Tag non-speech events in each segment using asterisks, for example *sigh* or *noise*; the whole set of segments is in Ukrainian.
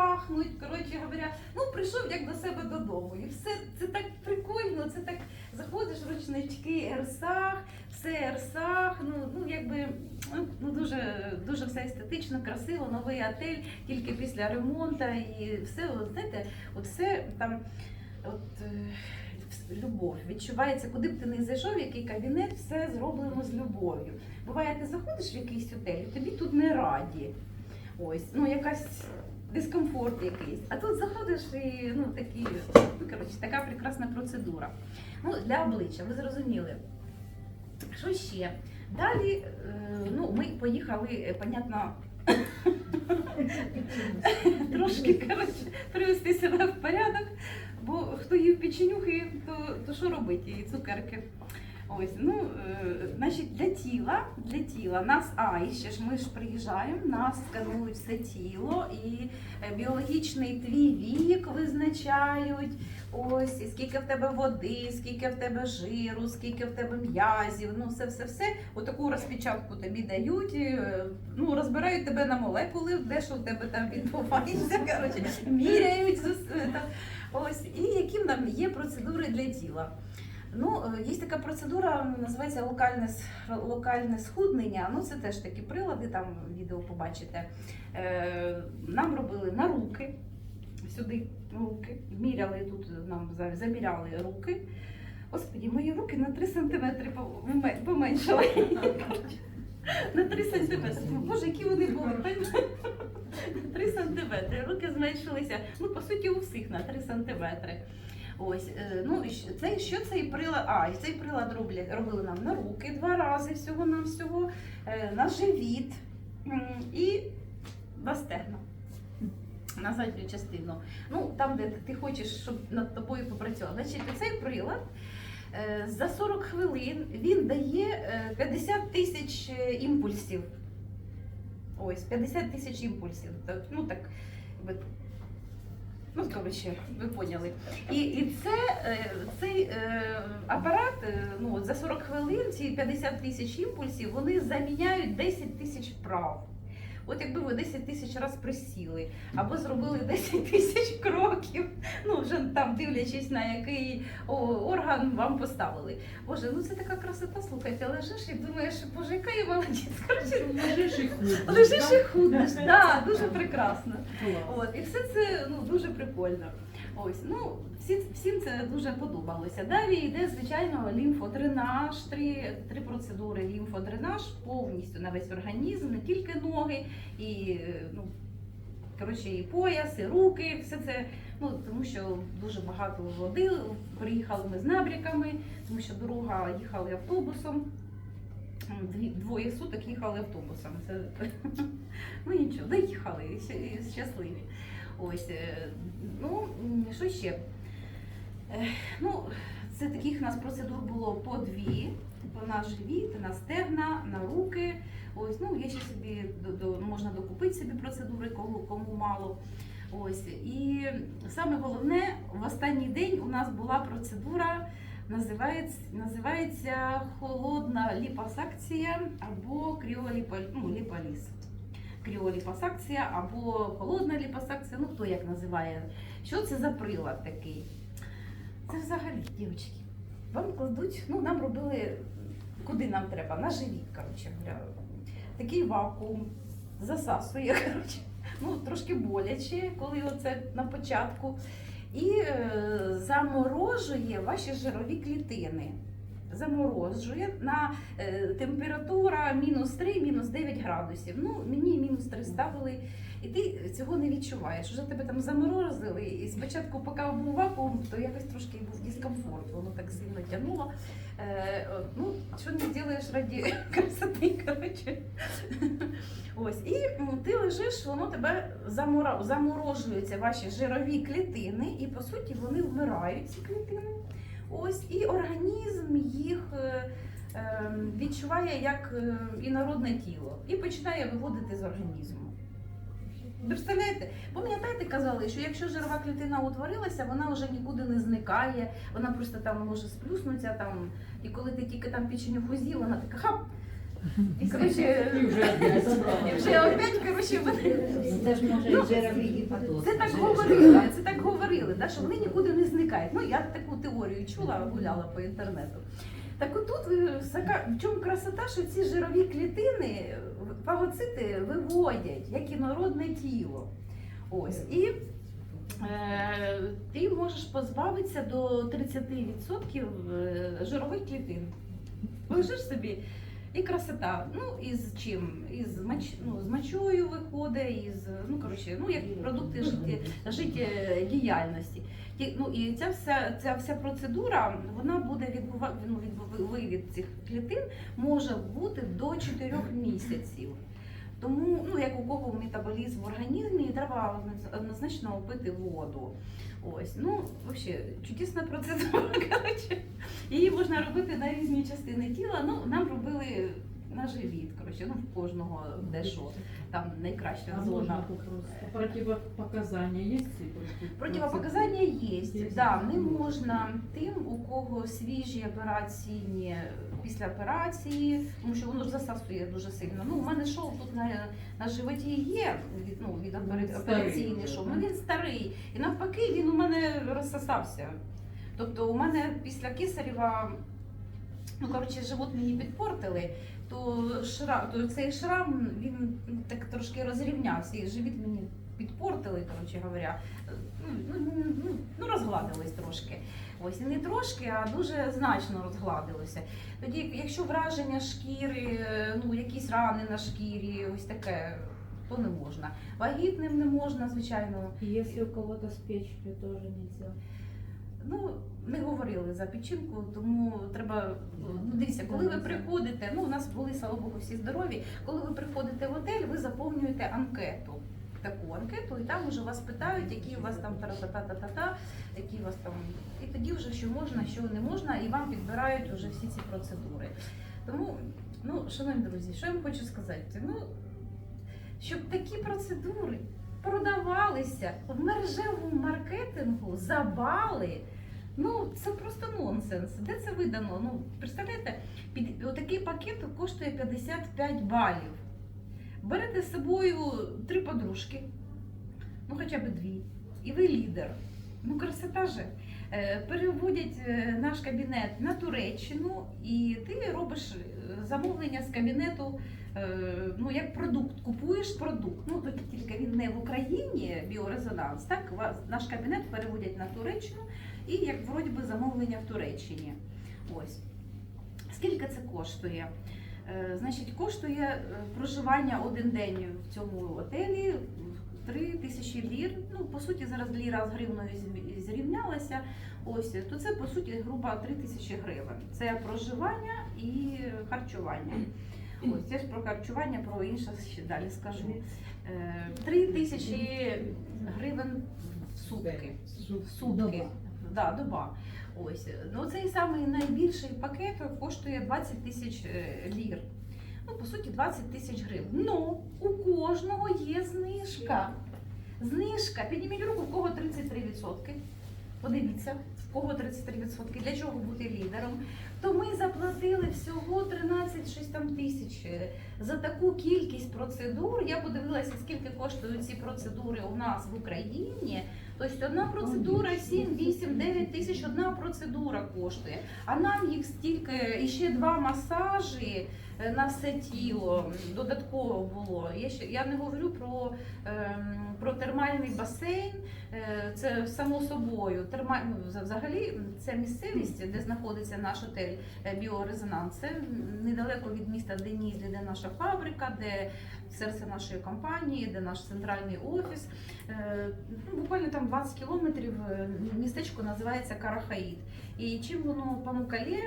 пахнуть. Коротше говоря, ну прийшов як до себе додому. І все це так прикольно, це так заходиш ручнички, ерсах, все ерсах. Ну, ну якби ну, дуже, дуже все естетично, красиво, новий отель, тільки після ремонту і все, от, знаєте, от все там. От, е, любов відчувається, куди б ти не зайшов, який кабінет, все зроблено з любов'ю. Буває, ти заходиш в якийсь готель, і тобі тут не раді. Ось, ну якась дискомфорт якийсь. А тут заходиш і ну такі, ну коротше, така прекрасна процедура. Ну, для обличчя, ви зрозуміли. Що ще? Далі, е, ну, ми поїхали, е, понятно, *laughs* трошки коротше, привести себе в порядок, бо хто їв печенюхи, то, то що робити, і цукерки. Ось, ну, е, значить, для тіла, для тіла нас, а, і ще ж ми ж приїжджаємо, нас сканують все тіло, і е, біологічний твій вік визначають. Ось, і скільки в тебе води, скільки в тебе жиру, скільки в тебе м'язів, ну все, все, все. Отаку розпечатку тобі дають, е, ну розбирають тебе на молекули, де що в тебе там відбувається. *laughs* Коротше, міряють. Ось, і які нам є процедури для тіла. Ну, е, є така процедура, називається локальне, локальне схуднення. Ну, це теж такі прилади, там відео побачите. Е, нам робили на руки, сюди руки, міряли тут, нам заміряли руки. Господі, мої руки на 3 сантиметри поме- поменшали. *laughs* На 3 сантиметри. Боже, які вони були. На 3 сантиметри. Руки зменшилися. Ну, по суті, у всіх на 3 сантиметри. Ось, е, ну це що цей прилад? А, і цей прилад роблять, робили нам на руки два рази всього на всього, на живіт і на стегна. На задню частину. Ну, там, де ти хочеш, щоб над тобою попрацював. Значить, цей прилад е, за 40 хвилин він дає е, 50 тисяч е, імпульсів. Ось, 50 тисяч імпульсів. Ну так, ну, коротше, ви поняли. І, і це, е, цей е, апарат е, ну, за 40 хвилин ці 50 тисяч імпульсів вони заміняють 10 тисяч вправ. От якби ви 10 тисяч раз присіли, або зробили *laughs* 10 тисяч кроків, ну вже там дивлячись на який орган вам поставили. Боже, ну це така красота, слухайте, лежиш і думаєш, боже, яка я молодець. Короче, Лежиш і худнеш. *laughs* лежиш і худнеш, *laughs* да, дуже прекрасно. От, і все це ну, дуже прикольно. Ось, ну, всі, всім це дуже подобалося. Далі йде, звичайно, лімфодренаж, три, три процедури лімфодренаж повністю на весь організм, не тільки ноги, і, ну, коротше, і пояс, і руки, все це. Ну, тому що дуже багато води. Приїхали ми з набряками, тому що дорога їхали автобусом. Двоє суток їхали автобусом. Це, *laughs* ну нічого, доїхали щасливі. Ось, е, ну, що ще? Е, Ну, це таких у нас процедур було по дві. По на живіт, на стегна, на руки. Ось, ну, є ще собі до, до, можна докупити собі процедури, кому, кому мало. Ось. І саме головне, в останній день у нас була процедура, називається, називається холодна ліпосакція або кріоліпо- ну. Кріоліпосакція або холодна ліпосакція, ну хто як називає. Що це за прилад такий? Це взагалі, дівчатки, вам кладуть, ну нам робили, куди нам треба, на живіт, коротше. Такий вакуум засасує, *laughs* коротше. Ну, трошки боляче, коли оце на початку. І е, заморожує ваші жирові клітини. Заморожує на е, температура мінус 3, мінус 9 градусів. Ну, мені мінус 3 ставили, і ти цього не відчуваєш. Вже тебе там заморозили, і спочатку, поки був вакуум, то якось трошки був дискомфорт, воно так сильно тягнуло. Е, ну, що не зробиш раді *laughs* красоти, коротше. Ось, і ти лежиш, воно тебе заморожуються ваші жирові клітини, і по суті вони вмирають, ці клітини. Ось, і організм їх е, е, відчуває як е, інородне тіло і починає виводити з організму. Представляєте? Пам'ятаєте, казали, що якщо жирова клітина утворилася, вона вже нікуди не зникає, вона просто там може сплюснутися там, і коли ти тільки там печеню з'їв, вона така хап, І коротше, І вже опять і вже опять, коротше, вони. Це ж може і жировий гепатоз. Це так говорили, це так говорили, да, що вони нікуди не зникають. Ну, я таку теорію чула, гуляла по інтернету. Так отут е, в чому красота, що ці жирові клітини, фагоцити виводять, як інородне тіло. Ось. І е, ти можеш позбавитися до 30% е, жирових клітин. Лежиш собі. І красота. Ну і з чим? Із мач, ну, з мочою виходить, із ну коротше, ну як продукти життєдіяльності. Ті- Ну і ця вся ця вся процедура вона буде відбувати ну, від цих клітин може бути до 4 місяців. Тому, ну як у кого метаболізм в організмі, треба однозначно пити воду. Ось, ну взагалі, чудесна процедура. *laughs* Її можна робити на різні частини тіла. Ну, нам робили на живіт, коротше, ну в кожного де що. Там найкраща А зона. можно вопрос? Противопоказания? Противопоказання є. Є. Да, не можна тим, у кого свіжі операційні після операції, тому що воно ж засасує дуже сильно. Ну, у мене шов тут на, на животі є від, ну, від операційний шов. да? Ну він старий. І навпаки, він у мене розсосався. Тобто у мене після кисарєва, ну коротше, живот мені підпортили, то шрам, то цей шрам він так трошки розрівнявся, і живіт мені підпортили, коротше говоря. Ну, ну, ну, ну розгладилось трошки. Ось і не трошки, а дуже значно розгладилося. Тоді, якщо враження шкіри, ну якісь рани на шкірі, ось таке, то не можна. Вагітним не можна, звичайно. Если у кого-то с печенью тоже нельзя. Ну, не говорили за печінку, тому треба ну, дивіться, коли ви приходите, ну у нас були, слава Богу, всі здорові. Коли ви приходите в готель, ви заповнюєте анкету. Таку анкету, і там вже вас питають, які у вас там та-та-та-та-та, які у вас там. І тоді вже що можна, що не можна, і вам підбирають вже всі ці процедури. Тому, ну, шановні друзі, що я вам хочу сказати? Ну, щоб такі процедури продавалися в мережевому маркетингу за бали. Ну, це просто нонсенс. Де це видано? Ну, представляєте, під отакий пакет коштує 55 балів. Берете з собою три подружки, ну хоча б дві, і ви лідер. Ну, красота же. Е, Переводять е, наш кабінет на Туреччину, і ти робиш замовлення з кабінету е, ну, як продукт, купуєш продукт. Ну, тільки він не в Україні, біорезонанс, так? Наш кабінет переводять на Туреччину і як вроді би замовлення в Туреччині. Ось. Скільки це коштує? Е, Значить, коштує е, проживання один день в цьому готелі 3 тисячі лір. Ну, по суті, зараз ліра з гривною зрівнялася. Ось, то це по суті грубо 3 тисячі гривень. Це проживання і харчування. Ось я ж про харчування, про інше ще далі скажу. Е, 3 тисячі гривень в сутки. В сутки. Да, доба. Ось. Ну, цей самий найбільший пакет коштує 20 тисяч е, лір. Ну, по суті, 20 тисяч гривень. Ну, у кожного є знижка. Знижка. Підніміть руку, в кого 33%. Подивіться, в кого 33%. Для чого бути лідером? То ми заплатили всього 13 щось тисяч за таку кількість процедур. Я подивилася, скільки коштують ці процедури у нас в Україні. Тобто одна процедура 7, 8, 9 тисяч одна процедура коштує. А нам їх стільки, і ще два масажі е, на все тіло додатково було. Я, ще, я не говорю про, ем, про термальний басейн, е, це само собою. Терма, ну, взагалі ця місцевість, де знаходиться наш отель е, Біорезонанс, це недалеко від міста Денізлі, де наша фабрика, де серце нашої компанії, де наш центральний офіс. Е, ну, буквально там 20 кілометрів е, містечко називається Карахаїд. І чим воно памукалє,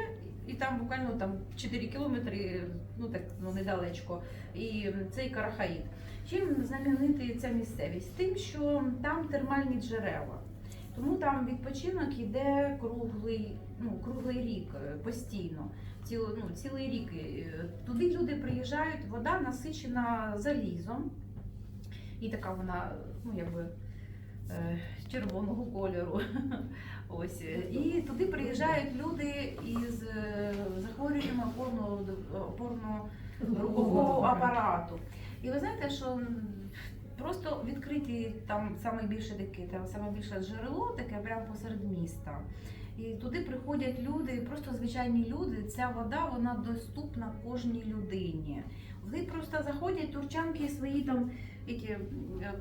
і там буквально там 4 кілометри, ну так ну недалечко, і цей Карахаїд. Чим знаменитий ця місцевість? Тим, що там термальні джерела. Тому там відпочинок іде круглий, ну, круглий рік е, постійно. Ціл, ну, цілий рік. Е, Туди люди приїжджають, вода насичена залізом. І така вона, ну якби е, червоного кольору. *laughs* Ось. І туди приїжджають люди із захворюванням опорно, опорно рухового апарату. І ви знаєте, що просто відкриті там саме більше таке, там саме більше джерело, таке прямо посеред міста. І туди приходять люди, просто звичайні люди. Ця вода вона доступна кожній людині. Вони просто заходять, турчанки свої там які е,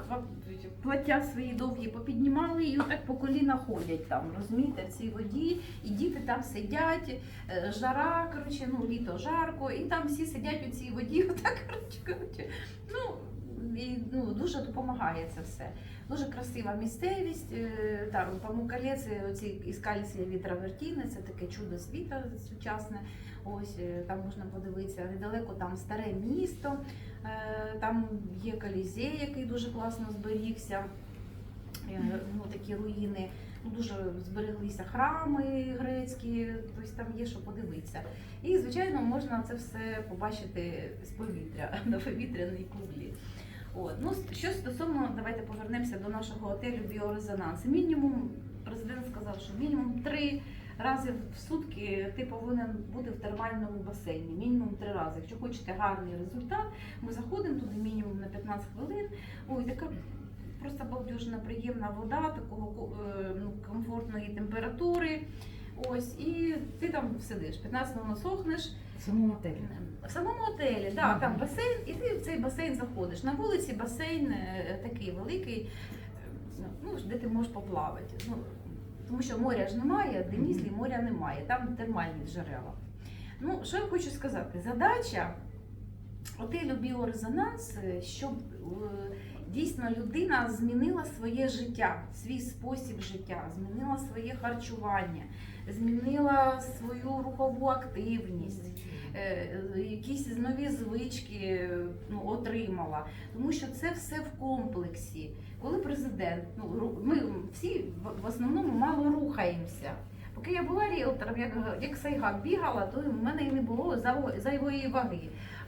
плаття свої довгі попіднімали і отак по коліна ходять там, розумієте, в цій воді, і діти там сидять, е, жара, коротше, ну літо жарко, і там всі сидять у цій воді, *laughs* отак, коротше, коротше. Ну, і, ну, дуже допомагає це все. Дуже красива місцевість. е, Там Памукалець, оці іскальці вітровертіни, це таке чудо світа сучасне. Ось е, там можна подивитися недалеко там старе місто, е, там є колізей, який дуже класно зберігся. Е, Ну, такі руїни, ну, дуже збереглися храми грецькі, тобто там є що подивитися. І, звичайно, можна це все побачити з повітря *laughs* на повітряній кублі. От. Ну, що стосовно, давайте повернемося до нашого готелю Біорезонанс. Мінімум, президент сказав, що мінімум три рази в сутки ти повинен бути в термальному басейні. Мінімум три рази. Якщо хочете гарний результат, ми заходимо туди мінімум на 15 хвилин. Ой, така просто балдюжна, приємна вода, такого е, ну, комфортної температури. Ось, і ти там сидиш, 15 хвилин сохнеш. В самому отелі. В самому отелі, да, там басейн, і ти в цей басейн заходиш. На вулиці басейн е, такий великий, е, ну, де ти можеш поплавати. Ну, тому що моря ж немає, Денізлі моря немає, там термальні джерела. Ну, що я хочу сказати? Задача отелю Біорезонанс, е, щоб дійсно людина змінила своє життя, свій спосіб життя, змінила своє харчування, змінила свою рухову активність е, якісь нові звички ну, отримала. Тому що це все в комплексі. Коли президент, ну ми всі в- в основному мало рухаємося. Поки я була ріелтором, як, як сайгак бігала, то в мене і не було зайвої ваги.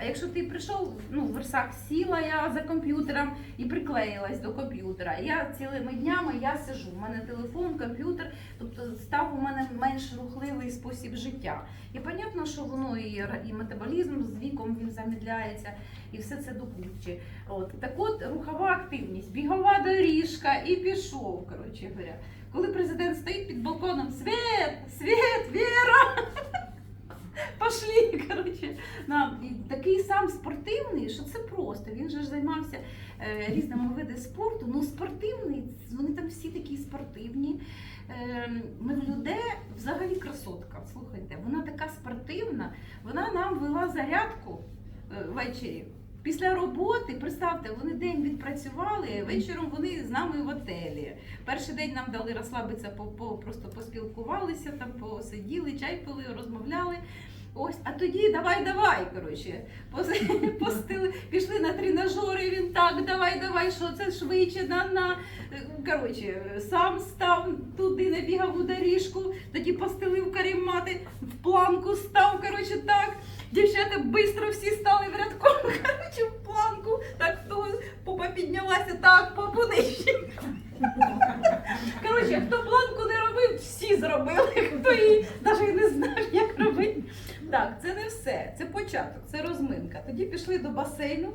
Якщо ти прийшов, ну в версах сіла я за комп'ютером і приклеїлась до комп'ютера. Я цілими днями я сижу. У мене телефон, комп'ютер, тобто став у мене менш рухливий спосіб життя. І понятно, що воно і, і метаболізм з віком він замедляється, і все це до кучі. От так от рухова активність, бігова доріжка і пішов. Коротше говоря. Коли президент стоїть під балконом, світ, світ, Віра! *laughs* Пошли, коротше. На, такий сам спортивний, що це просто. Він же ж займався е, різними видами спорту. Ну, спортивний, вони там всі такі спортивні. Е, Мевлюде взагалі красотка. Слухайте, вона така спортивна, вона нам вела зарядку е, ввечері. Після роботи, представте, вони день відпрацювали, вечором вони з нами в отелі. Перший день нам дали розслабитися, по, просто поспілкувалися, там посиділи, чай пили, розмовляли. Ось, а тоді давай, давай. Коротше, Пос- *laughs* постили, пішли на тренажери, він так, давай, давай, що це швидше, на, на. Коротше, сам став туди, набігав у доріжку, тоді постелив карімати, в планку став, коротше, так. Дівчата швидко всі стали в рядку, коротше, в планку, так хто попа так, попу нижче. Коротше, хто планку не робив, всі зробили, хто її навіть не знав, як робити. Так, це не все, це початок, це розминка. Тоді пішли до басейну.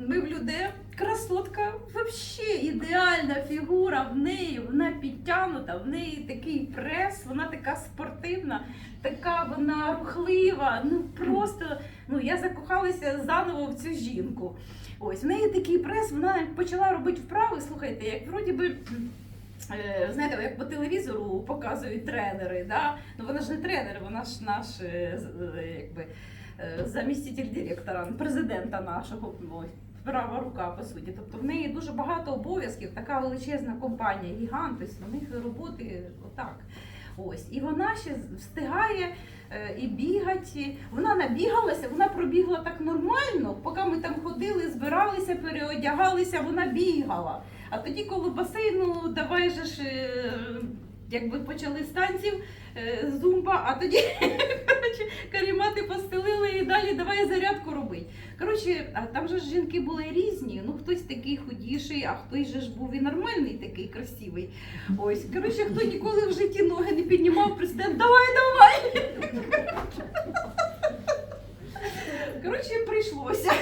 Ми в людей красотка, взагалі ідеальна фігура в неї, вона підтягнута, в неї такий прес, вона така спортивна, така вона рухлива. Ну просто ну я закохалася заново в цю жінку. Ось в неї такий прес, вона почала робити вправи. Слухайте, як вроді би. е, Знаєте, як по телевізору показують тренери, да? ну вона ж не тренер, вона ж наш е, е, якби, заміститель директора, президента нашого. Ось, права рука, по суті. Тобто в неї дуже багато обов'язків, така величезна компанія, гігант, в них роботи отак. Ось. І вона ще встигає е, і бігати. Вона набігалася, вона пробігла так нормально, поки ми там ходили, збиралися, переодягалися, вона бігала. А тоді, коли басейну, давай же ж. Якби почали з танців е, зумба, а тоді *laughs* карімати постелили і далі давай зарядку робити. Коротше, там же ж жінки були різні. Ну хтось такий худіший, а хтось же ж був і нормальний, такий красивий. Ось, коротше, хто ніколи в житті ноги не піднімав, президент, давай, давай. *laughs* Коротше, прийшлося.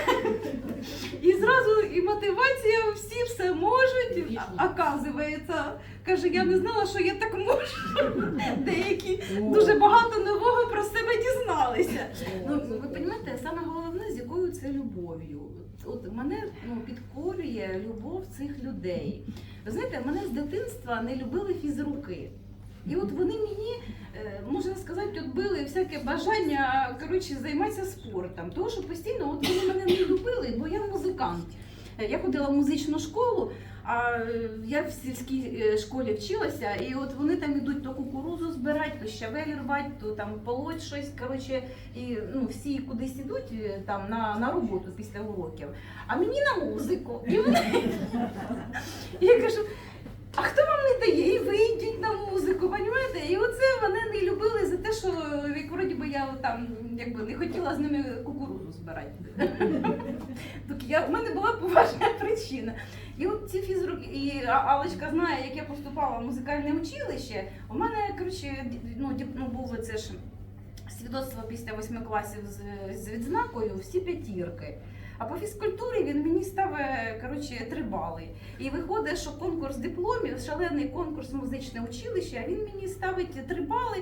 І зразу і мотивація, всі все можуть. А- Оказується, каже, я не знала, що я так можу. Деякі дуже багато нового про себе дізналися. Ну, ви розумієте, саме головне, з якою це любов'ю. От мене ну, підкорює любов цих людей. Ви знаєте, мене з дитинства не любили фізруки. І от вони мені, е, можна сказати, от били всяке бажання коротше, займатися спортом. Тому що постійно от вони мене не любили, бо я музикант. Е, Я ходила в музичну школу, а е, я в сільській школі вчилася, і от вони там ідуть то кукурузу збирати, то щавель рвати, то там полоть щось. Коротше, і ну, всі кудись ідуть там на, на роботу після уроків. А мені на музику. І вони... *laughs* я кажу, а хто вам не дає? І ви йдіть на музику, понімаєте? І оце вони не любили за те, що як вроді би я там якби не хотіла з ними кукурузу збирати. Так я, у мене була поважна причина. І от ці фізруки, і Алочка знає, як я поступала в музикальне училище. У мене, коротше, ну, ну був це ж свідоцтво після восьми класів з, з відзнакою, всі п'ятірки. А по фізкультурі він мені ставить коротше, три бали. І виходить, що конкурс дипломів, шалений конкурс музичне училище, а він мені ставить три бали.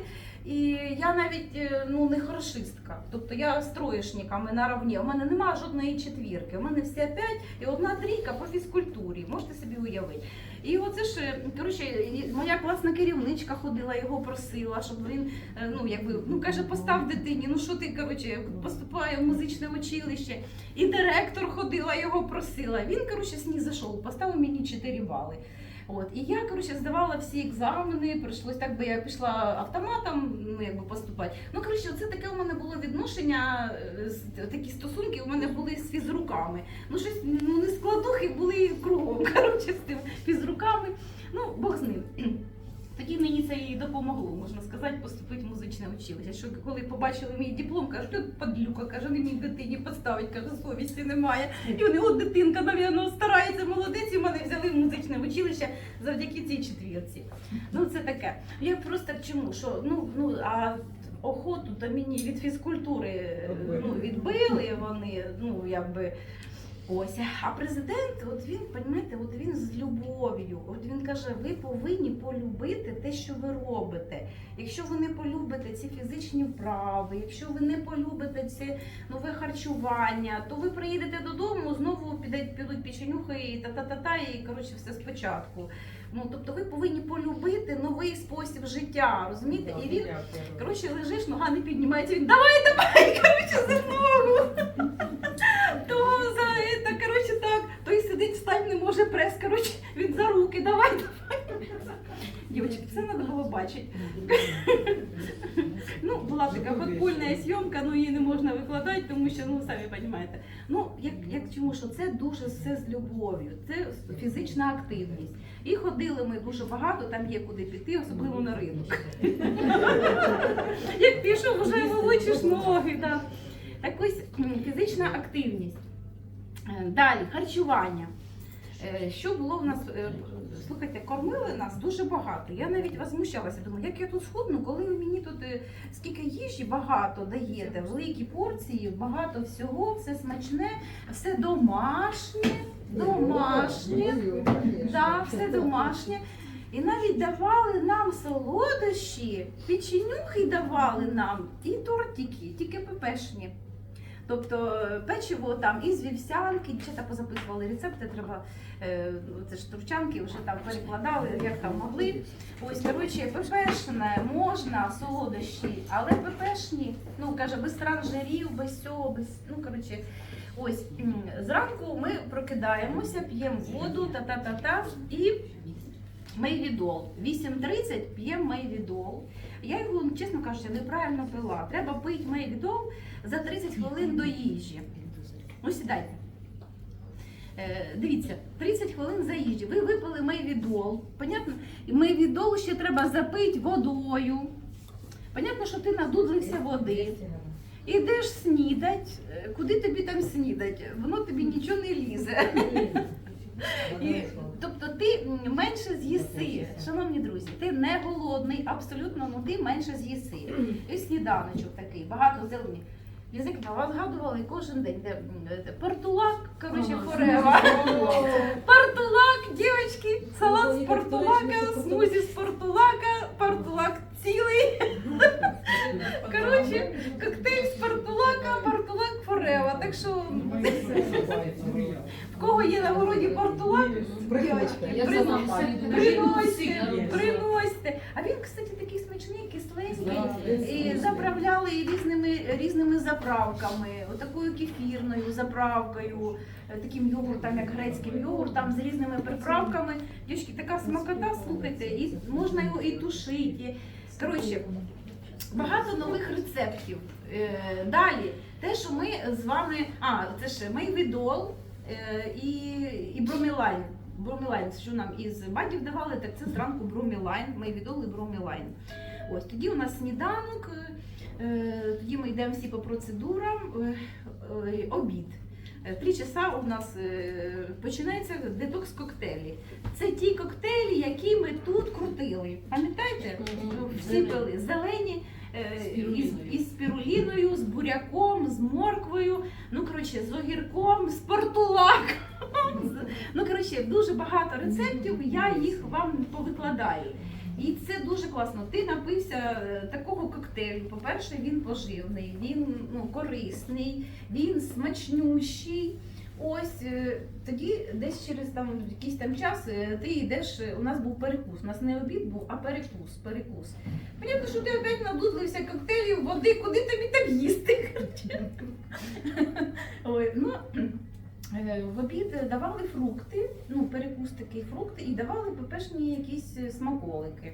І я навіть е, ну, не хорошистка. Тобто я з троєшниками наравні. У мене немає жодної четвірки. У мене всі п'ять і одна трійка по фізкультурі. Можете собі уявити. І оце ж е, коротше, моя класна керівничка ходила, його просила, щоб він е, ну якби ну каже, постав дитині. Ну що ти коротше, поступає в музичне училище. І директор ходила, його просила. Він коротше сні зайшов, поставив мені 4 бали. От і я коротше здавала всі екзамени. Прийшлось так, би я пішла автоматом, ну якби поступати. Ну коротше, це таке у мене було відношення, е, такі стосунки у мене були з фізруками. Ну щось ну не складухи були кругом. *laughs* Коротше, з тим фізруками. Ну Бог з ним. Тоді мені це і допомогло, можна сказати, поступити в музичне училище. Що коли побачили мій диплом, кажуть, падлюка, каже, не міг дитині поставить, каже, совісті немає. І вони, от дитинка, навірно, старається, молодець, і мене взяли в музичне училище завдяки цій четвірці. Ну це таке. Я просто чому, що ну, ну а охоту то мені від фізкультури е, ну, відбили вони, ну якби. Ось, а президент, от він, розумієте, от він з любов'ю. От він каже, ви повинні полюбити те, що ви робите. Якщо ви не полюбите ці фізичні вправи, якщо ви не полюбите це нове харчування, то ви приїдете додому, знову підуть, підуть печенюхи і та-та-та-та, і коротше все спочатку. Ну тобто ви повинні полюбити новий спосіб життя, розумієте? І він коротше лежиш, нога не піднімається. Він давай, давай, *laughs* коротше, за ногу. *laughs* То за це, коротше, так, той сидить, встать не може прес, коротше, він за руки, давай, давай. Дівчатки, це треба було бачити. Ну, була така подпольна зйомка, ну її не можна викладати, тому що, ну, самі розумієте. Ну, як, як чому, що це дуже все з любов'ю, це фізична активність. І ходили ми дуже багато, там є куди піти, особливо на ринок. Як пішов, вже вилучиш ноги. Так ось фізична активність. Е, Далі харчування. Е, Що було в нас? е, Слухайте, кормили нас дуже багато. Я навіть возмущалася. Думаю, як я тут схудну, коли ви мені тут е, скільки їжі багато даєте, великі порції, багато всього, все смачне, все домашнє, домашнє. Да, все домашнє. І навіть давали нам солодощі, печенюхи давали нам і тортики, тільки пепешні. Тобто е, печиво там із вівсянки, дівчата позаписували рецепти, треба е, це ж турчанки вже там перекладали, як там могли. Ось, коротше, пепешне можна, солодощі, але пепешні, ну каже, без транжирів, без цього, без ну коротше. Ось зранку ми прокидаємося, п'ємо воду, та-та-та-та і мейвідол. 8.30 п'ємо мейвідол. Я його, чесно кажучи, неправильно пила. Треба пити мейвідол за 30 хвилин до їжі. Ну, сідайте. Дивіться, 30 хвилин за їжі. Ви випили мейвідол. Понятно? Мейвідол ще треба запити водою. Понятно, що ти надудлився води. Ідеш снідать, Е, куди тобі там снідать? Воно тобі нічого не лізе. І, тобто ти менше з'їси, шановні друзі, ти не голодний, абсолютно, ну ти менше з'їси. І сніданочок такий, багато зелені. Язик вас згадували кожен день. Де, портулак, коротше, форева. *laughs* Портулак, дівчатки, салат з портулака, точно, смузі з портулака, портулак цілий. *laughs* Коротше, коктейль з портулака, портулак форева. Так що в кого є на городі портулак, дівчатки, Є. приносите. А він, кстати, такий смачний, кисленький. І заправляли різними різними заправками, отакою кефірною заправкою, таким йогуртом, як грецьким йогуртом, з різними приправками. Дівчатки, така смакота, слухайте, і можна його і тушити. Коротше, багато нових рецептів. Е, Далі, те, що ми з вами. А, це ж мейвідол е, і, і бромілайн. Бромілайн, що нам із бадів давали, так це зранку бромілайн, мейвідол і бромілайн. Ось тоді у нас сніданок, е, тоді ми йдемо всі по процедурам, обід. Три часа у нас починається детокс коктейлі. Це ті коктейлі, які ми тут крутили. Пам'ятаєте? Всі пили зелені. Е, Із, із спіруліною, з буряком, з морквою, ну коротше, з огірком, з портулаком. *laughs* Ну коротше, дуже багато рецептів. Я їх вам повикладаю. І це дуже класно. Ти напився е, такого коктейлю. По-перше, він поживний, він ну, корисний, він смачнющий. Ось е, тоді десь через там якийсь там час е, ти йдеш. е, У нас був перекус. У нас не обід був, а перекус. Перекус. Понятно, що ти опять надудлився коктейлів, води, куди тобі там їсти? Ой, ну, в обід давали фрукти, ну, перекус такий фрукти, і давали пепешні якісь смаколики.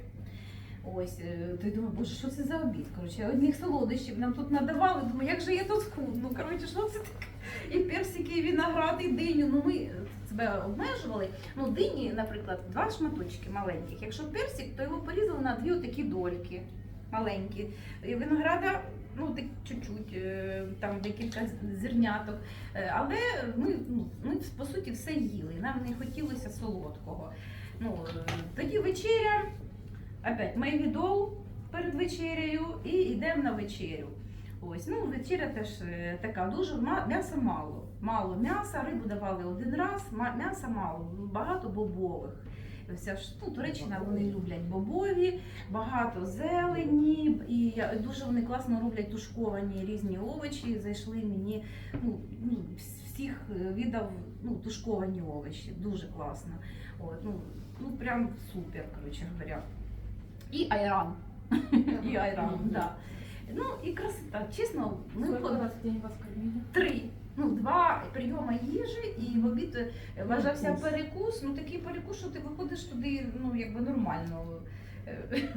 Ось, е, ти думаєш, боже, що це за обід? Коротше, одних солодощів нам тут надавали. Думаю, як же я тут схудну? Коротше, що це таке? І персики, і виноград, і диню. Ну ми себе обмежували. Ну, дині, наприклад, два шматочки маленьких. Якщо персик, то його порізали на дві отакі дольки маленькі. І винограда, ну так чуть-чуть, е, там декілька зерняток. Е, Але ми, ну, ми по суті все їли. Нам не хотілося солодкого. Ну, тоді вечеря, опять майвідол перед вечерею і йдемо на вечерю. Ось, ну вечеря теж е, така дуже м'яса мало. Мало м'яса, рибу давали один раз, м'яса мало, багато бобових. Вся ж ну, Туреччина вони люблять бобові, багато зелені, і дуже вони класно роблять тушковані різні овочі. Зайшли мені ну, ну, всіх е, віддав ну, тушковані овочі. Дуже класно. От, ну, ну прям супер, коротше говоря. І айран. І айран, да. Ну і красота. Чесно, ми Сколько ходили раз в день вас кормили? три. Ну, два прийоми їжі, і в обід е, вважався Перекус. перекус. Ну такий перекус, що ти виходиш туди, ну якби нормально. Е,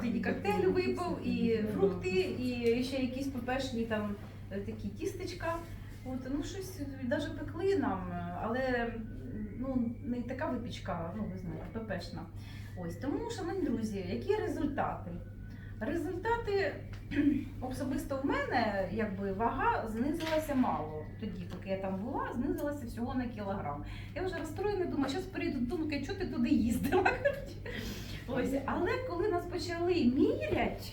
Тоді коктейль випив, і фрукти, і ще якісь пепешні там е, такі тістечка. От, ну щось навіть пекли нам, е, але ну, не така випічка, ну ви знаєте, пепешна. Ось тому, шановні друзі, які результати? Результати *clears throat* особисто в мене якби вага знизилася мало. Тоді, поки я там була, знизилася всього на кілограм. Я вже розстроєна, думаю, зараз перейду думаю, що ти туди їздила. *laughs* Ось, але коли нас почали мірять,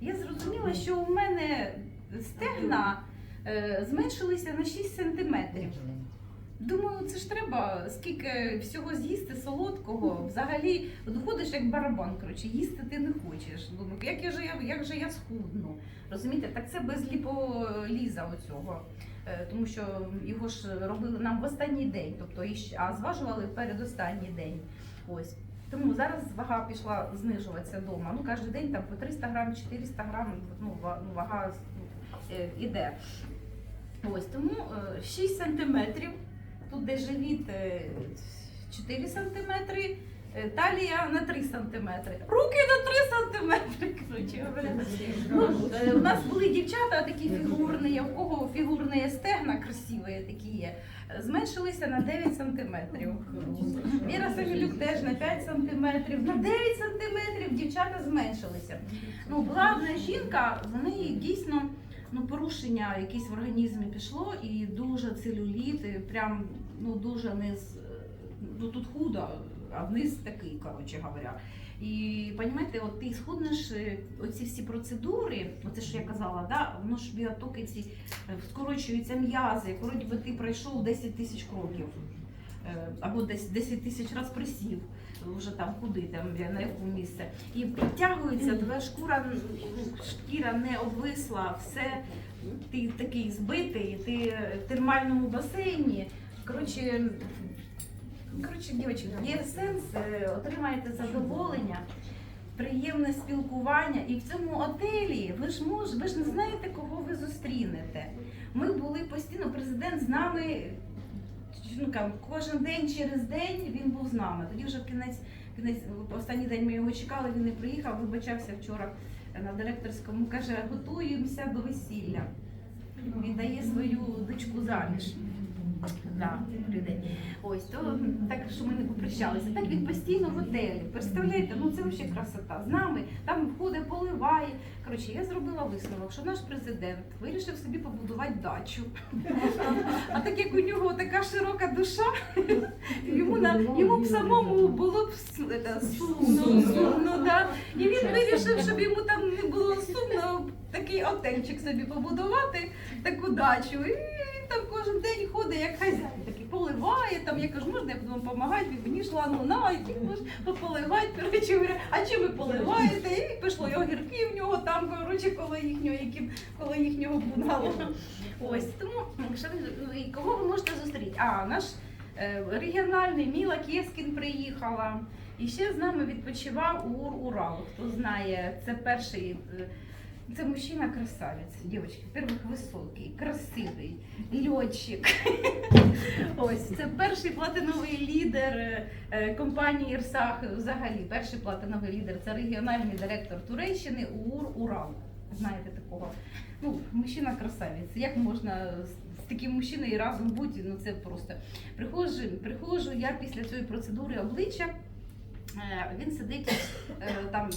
я зрозуміла, що у мене стегна е, зменшилися на 6 сантиметрів. Думаю, це ж треба скільки всього з'їсти солодкого. Взагалі, от ходиш як барабан, коротше, їсти ти не хочеш. Думаю, як я же я, як же я схудну? Розумієте, так це без ліполіза оцього. Е, Тому що його ж робили нам в останній день, тобто а зважували перед останній день. Ось. Тому зараз вага пішла знижуватися вдома. Ну, кожен день там по 300 грам, 400 грам, ну, ну, вага е, іде. Ось тому е, 6 сантиметрів. Тут де живіт е, 4 сантиметри, е, талія на 3 сантиметри, руки на 3 сантиметри. Коротше. Ну, е, у нас були дівчата такі фігурні, у кого фігурні стегна красиві такі є, е, зменшилися на 9 сантиметрів. Віра Самілюк теж на 5 сантиметрів, на 9 сантиметрів дівчата зменшилися. Ну, була жінка, в неї дійсно ну, порушення якесь в організмі пішло, і дуже целюліт, і прям ну дуже не з ну тут худо, а вниз такий, коротше говоря. І розумієте, от ти сходиш е, оці всі процедури, оце що я казала, да, воно ж біотоки ці е, скорочуються м'язи, вроді би ти пройшов 10 тисяч кроків. Е, Або десь 10 тисяч разів присів, вже там куди, там на яку місце. І підтягується, твоя шкура, шкіра не обвисла, все, ти такий збитий, ти в термальному басейні. Коротше, коротше, дівчатки, є сенс, е, отримаєте задоволення. Приємне спілкування, і в цьому отелі ви ж мож, ви ж не знаєте, кого ви зустрінете. Ми були постійно, президент з нами там, кожен день через день він був з нами. Тоді вже в кінець, кінець останній день ми його чекали, він не приїхав, вибачався вчора на директорському, каже, готуємося до весілля. Він дає свою дочку заміж. Да, прийде. Ось то так, що ми не попрощалися. Так він постійно в готелі. Представляєте, ну це взагалі красота. З нами там входить, поливає. Коротше, я зробила висновок, що наш президент вирішив собі побудувати дачу. А так як у нього така широка душа, йому на йому б самому було б сумно, сумно, да. І він вирішив, щоб йому там не було сумно, такий отельчик собі побудувати, таку дачу. І там кожен день ходить як хазяїн, такий поливає, там я кажу, можна я буду вам допомагати, він мені йшла, ну на, і пополивати, *laughs* коротше, говорю, а чим ви поливаєте? І пішло, і огірки в нього там, коротше, коло їхнього, яким, коло їхнього бунгало. Ось, тому, що ви- ну, кого ви можете зустріти? А, наш е, регіональний Міла Кєскін приїхала. І ще з нами відпочивав Ур Урал. Хто знає, це перший. Це мужчина красавець, дівчатки, перших високий, красивий, льотчик. *laughs* Ось це перший платиновий лідер е, е, компанії Ірсах. Взагалі, перший платиновий лідер це регіональний директор Туреччини Ур Урал. Знаєте такого? Ну, мужчина красавець. Як можна з таким мужчиною разом бути? Ну це просто приходжу, приходжу я після цієї процедури обличчя. Е, Він сидить е, там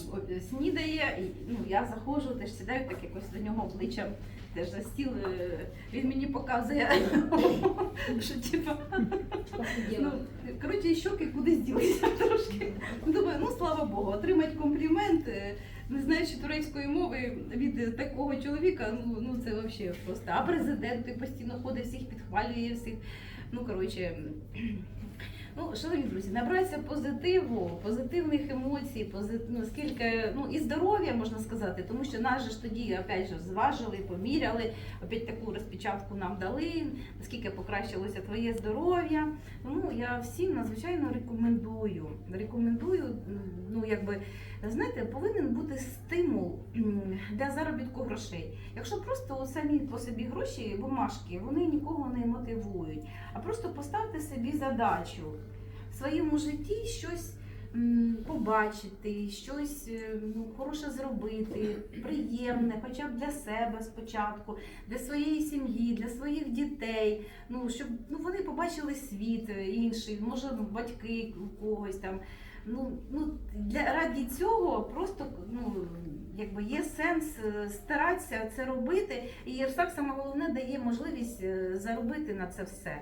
снідає, ну я заходжу, теж сідаю так якось до нього обличчям теж за стіл. е, Він мені показує, *laughs* що типа ну, коротше, щоки кудись ділися *laughs* трошки. Думаю, ну слава Богу, отримати комплімент, не знаючи турецької мови від такого чоловіка, ну, ну це взагалі просто. А президент той постійно ходить, всіх підхвалює, всіх. Ну, коротше. Ну, шановні друзі, набратися позитиву, позитивних емоцій, позит... ну, скільки, ну і здоров'я можна сказати, тому що нас же ж тоді опять же зважили, поміряли, опять таку розпечатку нам дали, наскільки покращилося твоє здоров'я. Тому я всім надзвичайно рекомендую. Рекомендую, ну якби знаєте, повинен бути стимул для заробітку грошей. Якщо просто самі по собі гроші, бумажки, вони нікого не мотивують. А просто поставте собі задачу в своєму житті щось побачити, щось е, ну, хороше зробити, приємне, хоча б для себе спочатку, для своєї сім'ї, для своїх дітей. Ну, щоб ну, вони побачили світ е, інший, може батьки у когось там. Ну, ну для раді цього просто ну якби є сенс е, старатися це робити. І Єрсак саме головне дає можливість е, заробити на це все.